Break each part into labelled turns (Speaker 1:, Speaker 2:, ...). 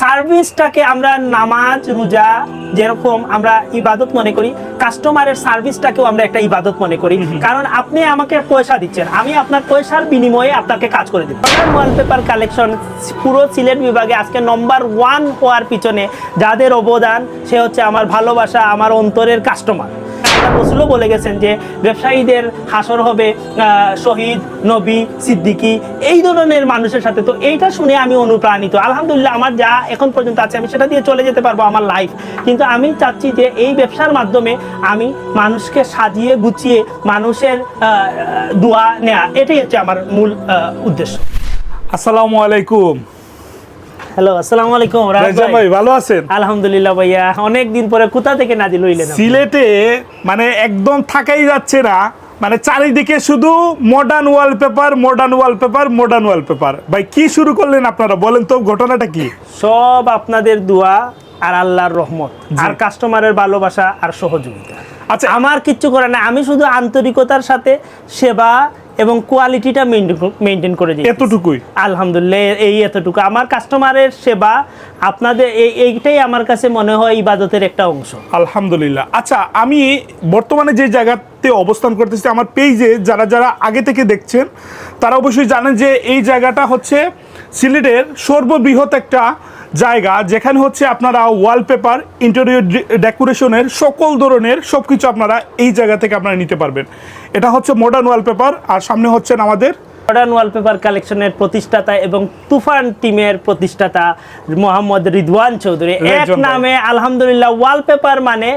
Speaker 1: সার্ভিসটাকে আমরা নামাজ রোজা যেরকম আমরা ইবাদত মনে করি কাস্টমারের সার্ভিসটাকেও আমরা একটা ইবাদত মনে করি। কারণ আপনি আমাকে পয়সা দিচ্ছেন আমি আপনার পয়সার বিনিময়ে আপনাকে কাজ করে দিব। ওয়ালপেপার কালেকশন পুরো সিলেট বিভাগে আজকে নম্বর ওয়ান হওয়ার পিছনে যাদের অবদান সে হচ্ছে আমার ভালোবাসা আমার অন্তরের কাস্টমার রসুলও বলে গেছেন যে ব্যবসায়ীদের হাসর হবে শহীদ, নবী, সিদ্দিকি, এই ধরনের মানুষের সাথে। তো এইটা শুনে আমি অনুপ্রাণিত। আলহামদুলিল্লাহ আমার যা এখন পর্যন্ত আছে, আমি সেটা দিয়ে চলে যেতে পারব আমার লাইফ কিন্তু আমি চাচ্ছি যে এই ব্যবসার মাধ্যমে আমি মানুষকে সাজিয়ে গুছিয়ে মানুষের দোয়া নেয়া। এটাই হচ্ছে আমার মূল উদ্দেশ্য।
Speaker 2: আসসালামু আলাইকুম।
Speaker 1: হ্যালো আসসালামু আলাইকুম রাজ। ভাই।
Speaker 2: ভালো আছেন?
Speaker 1: আলহামদুলিল্লাহ ভাইয়া অনেক দিন পরে কোথা থেকে নাজিল হইলেন
Speaker 2: সিলেটে মানে একদম থাকাই যাচ্ছে না মানে চারিদিকে শুধু modern wallpaper modern wallpaper modern wallpaper ভাই কি শুরু করলেন আপনারা বলেন তো ঘটনাটা কি?
Speaker 1: সব আপনাদের দোয়া আর আল্লাহর রহমত আর কাস্টমারের ভালোবাসা আর সহযোগিতা।
Speaker 2: আচ্ছা।
Speaker 1: আমার কিচ্ছু করে না আমি শুধু আন্তরিকতার সাথে সেবা এবং কোয়ালিটিটা মেনটেন করে যাই
Speaker 2: এতটুকুই?
Speaker 1: আলহামদুলিল্লাহ এই এতটুকু। আমার কাস্টমারের সেবা আপনাদের এই এইটাই আমার কাছে মনে হয় ইবাদতের একটা অংশ।
Speaker 2: আলহামদুলিল্লাহ। আচ্ছা আমি বর্তমানে যে জায়গাতে অবস্থান করতেছি আমার পেজে যারা যারা আগে থেকে দেখছেন তারা অবশ্যই জানেন যে এই জায়গাটা হচ্ছে সিলেটের সর্ববৃহৎ একটা জায়গা যেখানে হচ্ছে আপনারা ওয়ালপেপার ইন্টেরিয়র ডেকোরেশনের সকল ধরনের সব কিছু আপনারা এই জায়গা থেকে আপনারা নিতে পারবেন। এটা হচ্ছে মডার্ন ওয়ালপেপার আর সামনে হচ্ছেন আমাদের
Speaker 1: মডার্ন ওয়ালপেপার কালেকশনের প্রতিষ্ঠাতা এবং তুফান টিমের প্রতিষ্ঠাতা মোহাম্মদ রিদওয়ান চৌধুরী। এক নামে আলহামদুলিল্লাহ ওয়ালপেপার মানে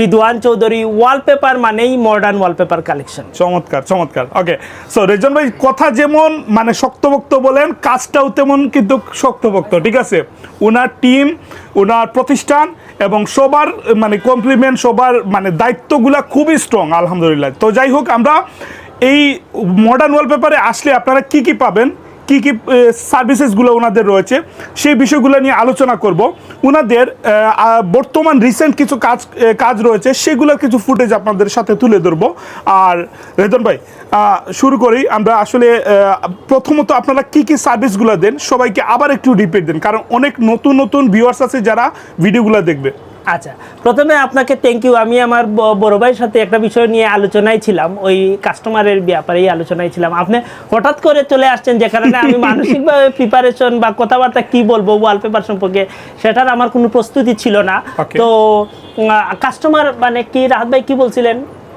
Speaker 1: রিদওয়ান চৌধুরী ওয়ালপেপার মানেই মডার্ন ওয়ালপেপার কালেকশন
Speaker 2: চমৎকার চমৎকার। ওকে সো রেজন ভাই, কথা যেমন মানে শক্তভক্ত বলেন, কাজটাও তেমন কিন্তু শক্তভক্ত, ঠিক আছে? ওনার টিম ওনার প্রতিষ্ঠান এবং সবার মানে কমপ্লিমেন্ট সবার মানে দায়িত্বগুলা খুবই স্ট্রং আলহামদুলিল্লাহ। তো যাই হোক, আমরা এই মডার্ন ওয়ালপেপারে আসলে আপনারা কি কি পাবেন? কি কি সার্ভিসেসগুলো ওনাদের রয়েছে, সেই বিষয়গুলো নিয়ে আলোচনা করব। ওনাদের বর্তমান রিসেন্ট কিছু কাজ কাজ রয়েছে সেগুলোর কিছু ফুটেজ আপনাদের সাথে তুলে ধরবো। আর রেতন ভাই শুরু করি, আমরা আসলে প্রথমত আপনারা কি কি সার্ভিসগুলো দেন, সবাইকে আবার একটু রিপিট দেন, কারণ অনেক নতুন নতুন ভিউয়ার্স আছে যারা ভিডিওগুলো দেখবে।
Speaker 1: আচ্ছা প্রথমে আপনাকে থ্যাংক ইউ আমি আমার বড় ভাইয়ের সাথে একটা বিষয় নিয়ে আলোচনায় ছিলাম ওই কাস্টমারের ব্যাপারেই আলোচনায় ছিলাম। আপনি হঠাৎ করে চলে আসছেন যে কারণে আমি মানসিকভাবে প্রিপারেশন বা কথাবার্তা কি বলব ওয়ালপেপার সম্পর্কে সেটার আমার কোনো প্রস্তুতি ছিল না। তো কাস্টমার মানে কি রাহাত ভাই কি বলছিলেন?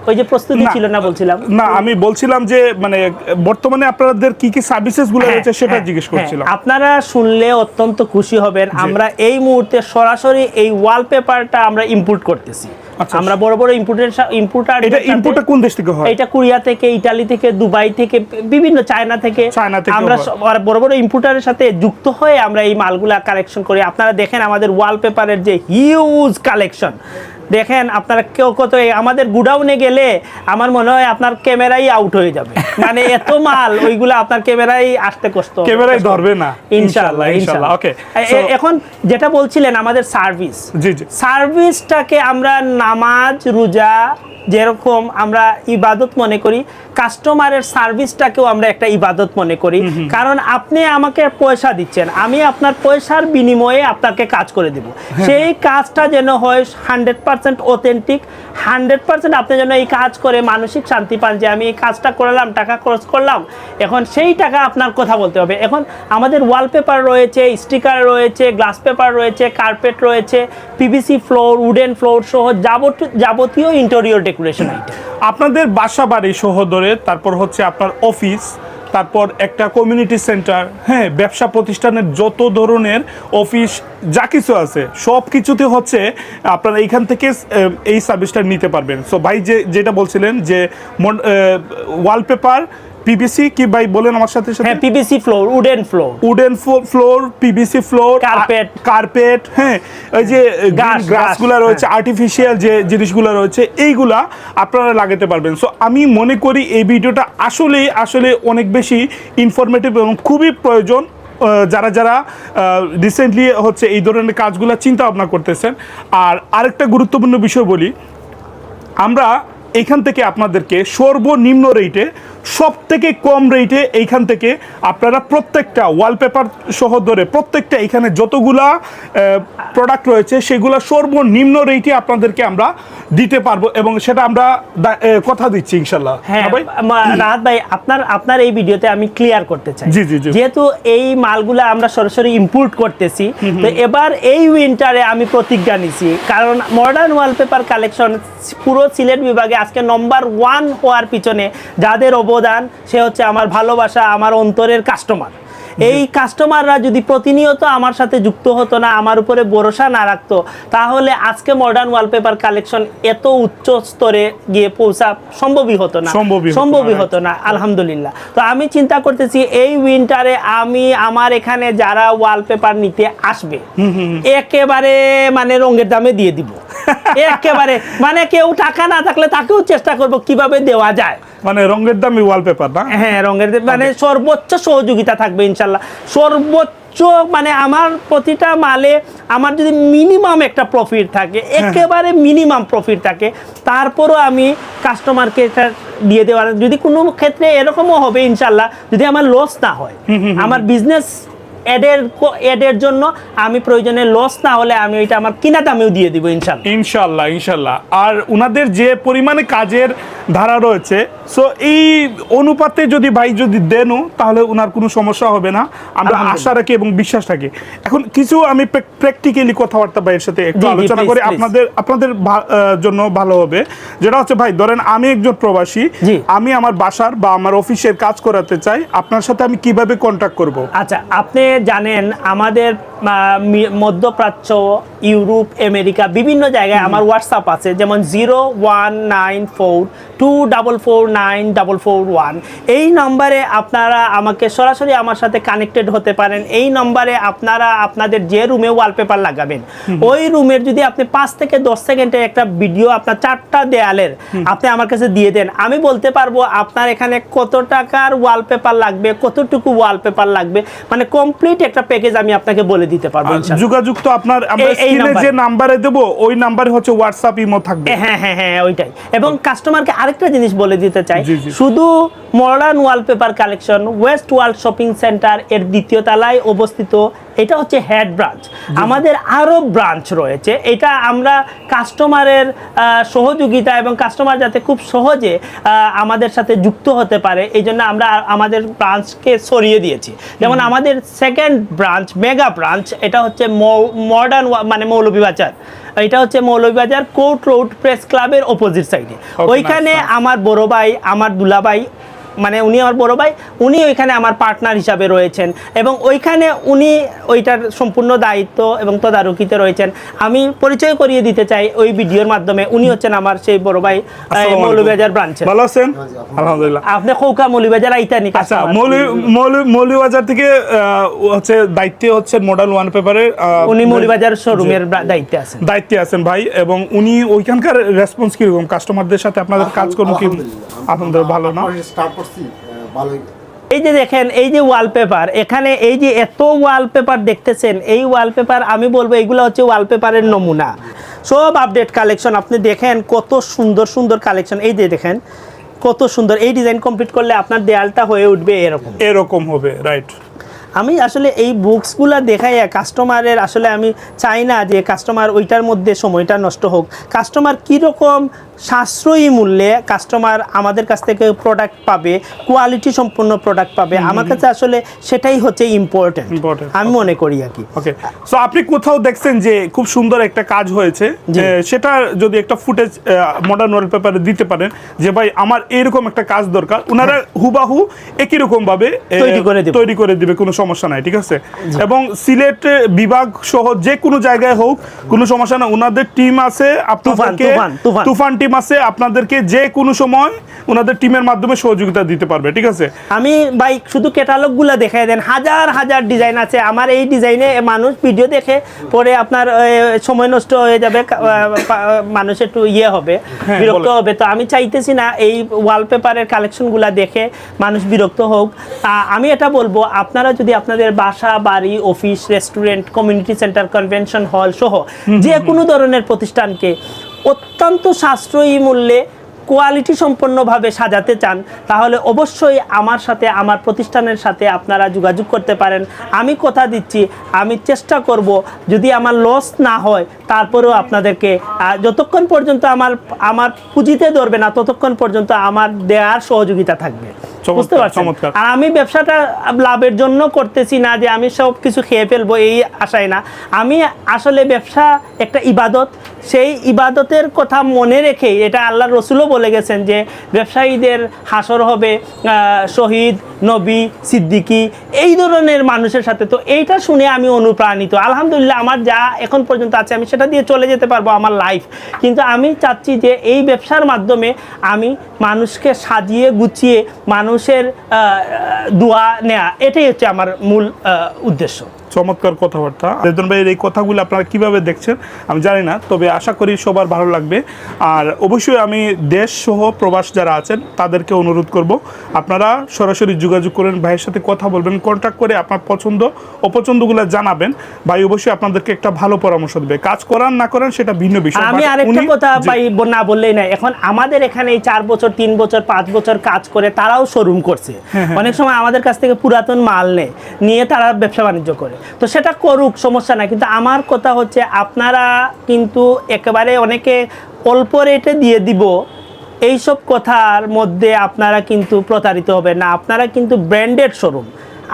Speaker 1: ওই যে প্রস্তুতি ছিল না বলছিলাম?
Speaker 2: না আমি বলছিলাম যে মানে বর্তমানে আপনাদের কি কি সার্ভিসেসগুলো
Speaker 1: হ্যাঁ,
Speaker 2: রয়েছে সেটা
Speaker 1: হ্যাঁ,
Speaker 2: জিজ্ঞেস
Speaker 1: হ্যাঁ।
Speaker 2: করছিলাম।
Speaker 1: আপনারা শুনলে অত্যন্ত খুশি হবেন। আমরা এই মুহূর্তে সরাসরি এই ওয়ালপেপারটা আমরা ইম্পোর্ট করতেছি।
Speaker 2: আচ্ছা।
Speaker 1: আমরা বড় বড় ইম্পোর্টের ইম্পোর্টার
Speaker 2: এটা ইনপুটটা কোন দেশ থেকে হয়?
Speaker 1: এটা কোরিয়া থেকে ইটালি থেকে দুবাই থেকে বিভিন্ন চায়না থেকে। আমরা বড় বড় ইম্পোর্টারের সাথে যুক্ত হয়ে আমরা এই মালগুলা কালেকশন করি। আপনারা দেখেন আমাদের ওয়ালপেপারের যে হিউজ কালেকশন দেখেন আপনারা কেউ কত আমাদের গুডাউনে গেলে আমার মনে হয় আপনার ক্যামেরাই আউট হয়ে যাবে। মানে এত মাল ওইগুলো আপনার ক্যামেরাই আসতে কষ্ট
Speaker 2: ক্যামেরাই ধরবে না।
Speaker 1: ইনশাআল্লাহ ইনশাআল্লাহ
Speaker 2: ওকে
Speaker 1: এখন যেটা বলছিলেন আমাদের সার্ভিস
Speaker 2: জি জি।
Speaker 1: সার্ভিসটাকে আমরা নামাজ রোজা যেরকম আমরা ইবাদত মনে করি কাস্টমারের সার্ভিসটাকেও আমরা একটা ইবাদত মনে করি। কারণ আপনি আমাকে পয়সা দিচ্ছেন আমি আপনার পয়সার বিনিময়ে আপনাকে কাজ করে দেব। সেই কাজটা যেন হয় hundred percent authentic hundred percent আপনি যেন এই কাজ করে মানসিক শান্তি পান যে আমি এই কাজটা করলাম টাকা খরচ করলাম এখন সেই টাকা আপনার কথা বলতে হবে। এখন আমাদের ওয়ালপেপার রয়েছে স্টিকার রয়েছে গ্লাস পেপার রয়েছে কার্পেট রয়েছে পিভিসি ফ্লোর উডেন ফ্লোর সহ যাবতীয় ইন্টেরিয়র ডেকোরেশন আইটেম
Speaker 2: আপনাদের বাসা বাড়ি শহরে তারপর হচ্ছে আপনার অফিস, তারপর একটা কমিউনিটি সেন্টার হ্যাঁ ব্যবসা প্রতিষ্ঠানের যত ধরনের অফিস, যা কিছু আছে, সব কিছুতে হচ্ছে আপনারা এইখান থেকে এই সার্ভিসটা নিতে পারবেন। সো ভাই যে, যেটা বলছিলেন যে ওয়ালপেপার পিবিসি কি ভাই বলেন আমার সাথে সাথে।
Speaker 1: হ্যাঁ PVC floor wooden floor
Speaker 2: wooden floor PVC floor
Speaker 1: Carpet.
Speaker 2: Carpet হ্যাঁ ওই যে
Speaker 1: ঘাস,
Speaker 2: গ্রাসগুলো রয়েছে আর্টিফিশিয়াল যে জিনিসগুলো রয়েছে এইগুলা আপনারা লাগাতে পারবেন। সো আমি মনে করি এই ভিডিওটা আসলেই আসলে অনেক বেশি ইনফরমেটিভ এবং খুবই প্রয়োজন যারা যারা রিসেন্টলি হচ্ছে এই ধরনের কাজগুলো চিন্তা ভাবনা করতেছেন। আর আরেকটা গুরুত্বপূর্ণ বিষয় বলি আমরা এখান থেকে আপনাদেরকে সর্বনিম্ন রেটে সব থেকে কম রেটে এইখান থেকে আপনারা প্রত্যেকটা ওয়ালপেপার সহ ধরে প্রত্যেকটা এখানে যতগুলা প্রোডাক্ট রয়েছে সেগুলো সর্বনিম্ন রেটে আপনাদেরকে আমরা দিতে পারব এবং সেটা আমরা কথা দিচ্ছি ইনশাল্লাহ
Speaker 1: হ্যাঁ
Speaker 2: হ্যাঁ ভাই?
Speaker 1: রাহাত ভাই আপনার আপনার এই ভিডিওতে আমি ক্লিয়ার করতে চাই।
Speaker 2: জি, জি, জি।
Speaker 1: যেহেতু এই মালগুলা আমরা সরাসরি ইম্পোর্ট করতেছি তো এবার এই উইন্টারে আমি প্রতিজ্ঞা নিছি কারণ মডার্ন ওয়ালপেপার কালেকশন পুরো সিলেট বিভাগে আজকে নম্বর ওয়ান হওয়ার পিছনে যাদের অবদান সে হচ্ছে আমার ভালোবাসা আমার অন্তরের কাস্টমার এই কাস্টমাররা যদি প্রতিনিয়ত আমার সাথে যুক্ত হতো না আমার উপরে ভরসা না রাখতো তাহলে আজকে মডার্ন ওয়ালপেপার কালেকশন এত উচ্চ স্তরে গিয়ে পৌঁছা সম্ভবই হতো না।
Speaker 2: সম্ভবই হতো না,
Speaker 1: আলহামদুলিল্লাহ। তো আমি চিন্তা করতেছি এই উইন্টারে আমি আমার এখানে যারা ওয়ালপেপার নিতে আসবে একেবারে মানে রঙের দামে দিয়ে দিব। একেবারে মানে কেউ টাকা না থাকলে তাকেও চেষ্টা করব কীভাবে দেওয়া যায়।
Speaker 2: মানে রঙের দামি ওয়ালপেপার না?
Speaker 1: হ্যাঁ রঙের মানে সর্বোচ্চ সহযোগিতা থাকবে ইনশাল্লাহ সর্বোচ্চ মানে আমার প্রতিটা মালে আমার যদি মিনিমাম একটা প্রফিট থাকে একেবারে মিনিমাম প্রফিট থাকে তারপরও আমি কাস্টমারকে এটা দিয়ে দেওয়ার। যদি কোনো ক্ষেত্রে এরকমও হবে ইনশাল্লাহ যদি আমার লস না হয় আমার বিজনেস এডের এডের জন্য আমি প্রয়োজনে লস না হলে আমি ওইটা আমার কিনা দামেও দিয়ে দিব ইনশাল্লাহ
Speaker 2: ইনশাল্লাহ ইনশাল্লাহ আর ওনাদের যে পরিমাণে কাজের ধারা রয়েছে। সো এই অনুপাতে যদি ভাই যদি দেনও তাহলে ওনার কোনো সমস্যা হবে না। আমরা আশা রাখি এবং বিশ্বাস রাখি এখন কিছু আমি প্র্যাকটিক্যালি কথাবার্তা ভাইয়ের সাথে একটু আলোচনা করি। আপনাদের আপনাদের জন্য ভালো হবে। যেটা হচ্ছে ভাই ধরেন আমি একজন প্রবাসী। আমি আমার বাসার বা আমার অফিসের কাজ করাতে চাই। আপনার সাথে আমি কীভাবে কন্ট্যাক্ট করব?
Speaker 1: আচ্ছা আপনি জানেন আমাদের মধ্যপ্রাচ্য ইউরোপ আমেরিকা বিভিন্ন জায়গায় আমার হোয়াটসঅ্যাপ আছে যেমন zero one nine four two double four nine double four one. এই নম্বরে আপনারা আমাকে সরাসরি আমার সাথে কানেক্টেড হতে পারেন। এই নম্বরে আপনারা আপনাদের যে রুমে ওয়ালপেপার লাগাবেন ওই রুমের যদি আপনি পাঁচ থেকে দশ সেকেন্ডের একটা ভিডিও আপনার চারটা দেয়ালের আপনি আমার কাছে দিয়ে দেন আমি বলতে পারব আপনার এখানে কত টাকার ওয়ালপেপার লাগবে কতটুকু ওয়ালপেপার লাগবে মানে কমপ্লিট একটা প্যাকেজ আমি আপনাকে বলে দিতে পারব
Speaker 2: যোগাযোগ তো আপনার আমরা স্ক্রিনে যে
Speaker 1: নাম্বারে।
Speaker 2: দেব ওই নাম্বারে হচ্ছে হোয়াটসঅ্যাপ ইমো থাকবে
Speaker 1: হ্যাঁ হ্যাঁ হ্যাঁ ওইটাই এবং কাস্টমারকে আরেকটা জিনিস বলে দিতে চাই। শুধু modern wallpaper collection west world shopping centre এর দ্বিতীয় তলায় অবস্থিত এটা হচ্ছে হেড ব্রাঞ্চ আমাদের আরও ব্রাঞ্চ রয়েছে। এটা আমরা কাস্টমারের সহযোগিতা এবং কাস্টমার যাতে খুব সহজে আমাদের সাথে যুক্ত হতে পারে এই জন্য আমরা আমাদের ব্রাঞ্চকে সরিয়ে দিয়েছি। যেমন আমাদের সেকেন্ড ব্রাঞ্চ মেগা ব্রাঞ্চ এটা হচ্ছে মডার্ন মানে মৌলভীবাজার। এটা হচ্ছে মৌলভীবাজার কোর্ট রোড প্রেস ক্লাবের অপোজিট সাইডে ওইখানে. আমার বড় ভাই আমার দুলাভাই মানে উনি আমার বড় ভাই উনি ওইখানে আমার পার্টনার হিসাবে রয়েছেন এবং ওইখানে উনি ওইটার সম্পূর্ণ দায়িত্ব এবং তদারকিতে রয়েছেন। আমি পরিচয় করিয়ে দিতে চাই ওই ভিডিওর মাধ্যমে। উনি হচ্ছেন আমার সেই বড় ভাই। মৌলভীবাজার ব্রাঞ্চে
Speaker 2: ভালো আছেন? আলহামদুলিল্লাহ।
Speaker 1: আপনি খৌকা মৌলভীবাজার আইতানি
Speaker 2: আচ্ছা মৌলবাজার থেকে হচ্ছে দায়িত্বে হচ্ছে মডেল ওয়ান পেপারের
Speaker 1: উনি মৌলভীবাজার শোরুমের দায়িত্বে আছেন।
Speaker 2: দায়িত্বে আছেন ভাই এবং উনি ওইখানকার রেসপন্স কীরকম? কাস্টমারদের সাথে আপনাদের কাজ করুন কি? আপনাদের ভালো না?
Speaker 3: করছি ভালোই।
Speaker 1: এই যে দেখেন এই যে ওয়ালপেপার এখানে এই যে এত ওয়ালপেপার দেখতেছেন এই ওয়ালপেপার আমি বলব এগুলো হচ্ছে ওয়ালপেপারের নমুনা। সব আপডেট কালেকশন আপনি দেখেন কত সুন্দর সুন্দর কালেকশন এই যে দেখেন কত সুন্দর এই ডিজাইন কমপ্লিট করলে আপনার দেয়ালটা হয়ে উঠবে এরকম।
Speaker 2: এরকম হবে রাইট
Speaker 1: আমি আসলে এই বুকসগুলো দেখাই কাস্টমারের আসলে আমি চাই না যে কাস্টমার ওইটার মধ্যে সময়টা নষ্ট হোক। কাস্টমার কীরকম সাশ্রয়ী মূল্যে কাস্টমার আমাদের কাছ থেকে প্রোডাক্ট পাবে কোয়ালিটি সম্পূর্ণ প্রোডাক্ট পাবে আমার কাছে আসলে সেটাই হচ্ছে ইম্পর্টেন্ট আমি মনে করি আর কি।
Speaker 2: ওকে সো আপনি কোথাও দেখছেন যে খুব সুন্দর একটা কাজ হয়েছে যে সেটা যদি একটা ফুটেজ মডার্ন ওয়ালপেপারে দিতে পারেন যে ভাই আমার এরকম একটা কাজ দরকার ওনারা হুবাহু একই রকম ভাবে
Speaker 1: হ্যাঁ। তৈরি করে দিবে।
Speaker 2: তৈরি করে দিবে কোনো সমস্যা নাই ঠিক আছে? এবং সিলেট বিভাগ সহ যে কোনো জায়গায় হোক কোনো সমস্যা না ওনাদের টিম আছে আপনাদেরকে
Speaker 1: তুফান,
Speaker 2: টিম আছে আপনাদেরকে যে কোনো সময় ওনাদের টিমের মাধ্যমে সহযোগিতা দিতে পারবে ঠিক আছে?
Speaker 1: আমি ভাই শুধু ক্যাটালগগুলা দেখাই দেন। হাজার হাজার ডিজাইন আছে। আমার এই ডিজাইনে মানুষ ভিডিও দেখে পরে আপনার সময় নষ্ট হয়ে যাবে কা- পা- মানুষ একটু ইয়ে হবে
Speaker 2: হ্যাঁ,
Speaker 1: বিরক্ত হবে। তো আমি চাইতেছি না এই ওয়ালপেপারের কালেকশনগুলা দেখে মানুষ বিরক্ত হোক। আমি এটা বলব আপনারা যদি আপনাদের বাসা বাড়ি office restaurant community centre convention hall সহ যে কোনো ধরনের প্রতিষ্ঠানকে অত্যন্ত সাশ্রয়ী মূল্যে কোয়ালিটি সম্পন্নভাবে সাজাতে চান তাহলে অবশ্যই আমার সাথে আমার প্রতিষ্ঠানের সাথে আপনারা যোগাযোগ করতে পারেন। আমি কথা দিচ্ছি আমি চেষ্টা করব যদি আমার লস না হয় তারপরেও আপনাদেরকে যতক্ষণ পর্যন্ত আমার আমার পুঁজিতে ধরবে না ততক্ষণ পর্যন্ত আমার দেওয়ার সহযোগিতা থাকবে। বুঝতে পারছেন? আর আমি ব্যবসাটা লাভের জন্য করতেছি না যে আমি সব কিছু খেয়ে ফেলব এই আশায় না। আমি আসলে ব্যবসা একটা ইবাদত। সেই ইবাদতের কথা মনে রেখেই এটা আল্লাহ রসুলও বলে গেছেন যে ব্যবসায়ীদের হাসর হবে শহীদ নবী, সিদ্দিকি, এই ধরনের মানুষের সাথে তো এইটা শুনে আমি অনুপ্রাণিত। আলহামদুলিল্লাহ আমার যা এখন পর্যন্ত আছে, আমি সেটা দিয়ে চলে যেতে পারব আমার লাইফ কিন্তু আমি চাচ্ছি যে এই ব্যবসার মাধ্যমে আমি মানুষকে সাজিয়ে গুছিয়ে মানুষের দোয়া নেয়া। এটাই হচ্ছে আমার মূল উদ্দেশ্য।
Speaker 2: চমৎকার কথাবার্তা। রেজন ভাইয়ের এই কথাগুলো আপনারা কীভাবে দেখছেন আমি জানি না তবে আশা করি সবার ভালো লাগবে। আর অবশ্যই আমি দেশ সহ প্রবাস যারা আছেন তাদেরকে অনুরোধ করব আপনারা সরাসরি যোগাযোগ করেন ভাইয়ের সাথে কথা বলবেন কন্ট্যাক্ট করে আপনার পছন্দ অপছন্দগুলো জানাবেন। ভাই অবশ্যই আপনাদেরকে একটা ভালো পরামর্শ দেবে। কাজ করান না করেন সেটা ভিন্ন বিষয়
Speaker 1: আমি আরেকটা কথা ভাই না বললেই না এখন আমাদের এখানে এই চার বছর তিন বছর পাঁচ বছর কাজ করে তারাও শোরুম করছে।
Speaker 2: হ্যাঁ,
Speaker 1: অনেক সময় আমাদের কাছ থেকে পুরাতন মাল নেয় নিয়ে তারা ব্যবসা বাণিজ্য করে। তো সেটা করুক, সমস্যা না কিন্তু আমার কথা হচ্ছে আপনারা কিন্তু একেবারে অনেকে অল্প রেটে দিয়ে দিব, এইসব কথার মধ্যে আপনারা কিন্তু প্রতারিত হবেন না। আপনারা কিন্তু ব্র্যান্ডেড শোরুম।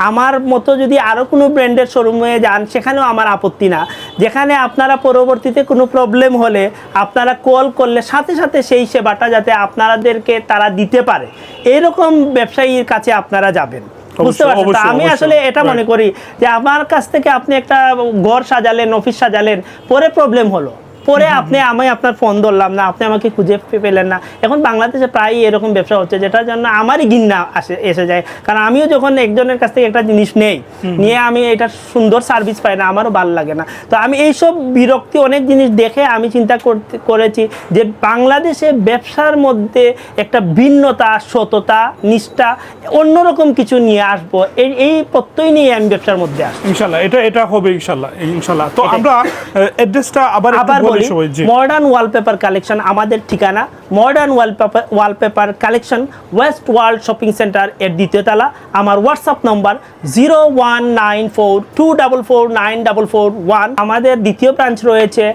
Speaker 1: আমার মতো যদি আরও কোনো ব্র্যান্ডের শোরুমে যান, সেখানেও আমার আপত্তি না। যেখানে আপনারা পরবর্তীতে কোনো প্রবলেম হলে আপনারা কল করলে সাথে সাথে সেই সেবাটা যাতে আপনাদেরকে তারা দিতে পারে। এরকম ব্যবসায়ীর কাছে আপনারা যাবেন। বুঝতে পারছেন? আমি আসলে এটা মনে করি যে আমার কাছ থেকে আপনি একটা ঘর সাজালেন অফিস সাজালেন পরে প্রবলেম হলো। পরে আপনি আমি আপনার ফোন ধরলাম না আপনি আমাকে খুঁজে পেলেন না। এখন বাংলাদেশে প্রায়ই এরকম ব্যবসা হচ্ছে যেটার জন্য আমারই ঘিন্না আসে এসে যায়। কারণ আমিও যখন একজনের কাছ থেকে একটা জিনিস নেই নিয়ে আমি এটা সুন্দর সার্ভিস পাই না আমারও ভালো লাগে না। তো আমি এইসব বিরক্তি অনেক জিনিস দেখে আমি চিন্তা করতে করেছি যে বাংলাদেশে ব্যবসার মধ্যে একটা ভিন্নতা সততা নিষ্ঠা অন্যরকম কিছু নিয়ে আসব এই এই প্রত্যয় নিয়ে আমি ব্যবসার মধ্যে আসব।
Speaker 2: ইনশাল্লাহ এটা এটা হবে ইনশাল্লাহ ইনশাল্লাহ। তো। আমরা অ্যাড্রেসটা আবার
Speaker 1: আবার
Speaker 2: বলি
Speaker 1: মডার্ন ওয়ালপেপার কালেকশন আমাদের ঠিকানা। Modern wallpaper wallpaper collection west world shopping centre এর দ্বিতীয় তলা। আমার WhatsApp number zero one nine four two double four nine double four one আমাদের দ্বিতীয় ব্রাঞ্চ রয়েছে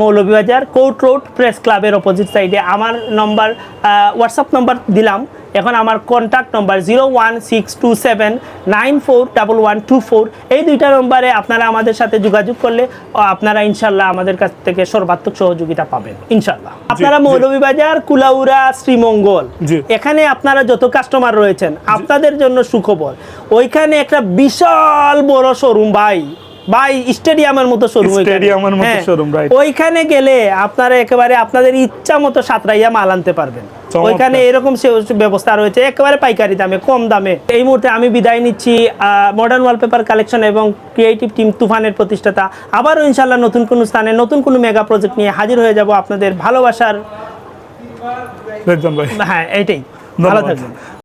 Speaker 1: মৌলভীবাজার কোর্ট রোড প্রেস ক্লাবের অপোজিট সাইডে আমার নম্বর হোয়াটসঅ্যাপ নম্বর দিলাম। এখন আমার contact number zero one six two seven nine four double one two four এই দুইটা নম্বরে আপনারা আমাদের সাথে যোগাযোগ করলে আপনারা ইনশাল্লাহ আমাদের কাছ থেকে সর্বাত্মক সহযোগিতা পাবেন ইনশাল্লাহ। আপনারা। মৌলভীবাজার কুলাউড়া শ্রীমঙ্গল এখানে আপনারা যত কাস্টমার রয়েছেন আপনাদের জন্য সুখবর। ওইখানে একটা বিশাল বড় শোরুম ভাই। ভাই স্টেডিয়ামের মতো শোরুম
Speaker 2: স্টেডিয়ামের মতো showroom, right.
Speaker 1: ওইখানে গেলে আপনারা একেবারে আপনাদের ইচ্ছা মতো সাঁতরাইয়া মাল আনতে পারবেন। ওইখানে এরকম সে- ব্যবস্থা রয়েছে একেবারে পাইকারি দামে কম দামে। এই মুহূর্তে আমি বিদায় নিচ্ছি মডার্ন ওয়ালপেপার কালেকশন এবং ক্রিয়েটিভ টিম তুফানের প্রতিষ্ঠাতা। আবারও ইনশাল্লাহ নতুন কোনো স্থানে নতুন কোনো মেগা প্রজেক্ট নিয়ে হাজির হয়ে যাব আপনাদের ভালোবাসার হ্যাঁ এইটাই। ভালো থাকবেন।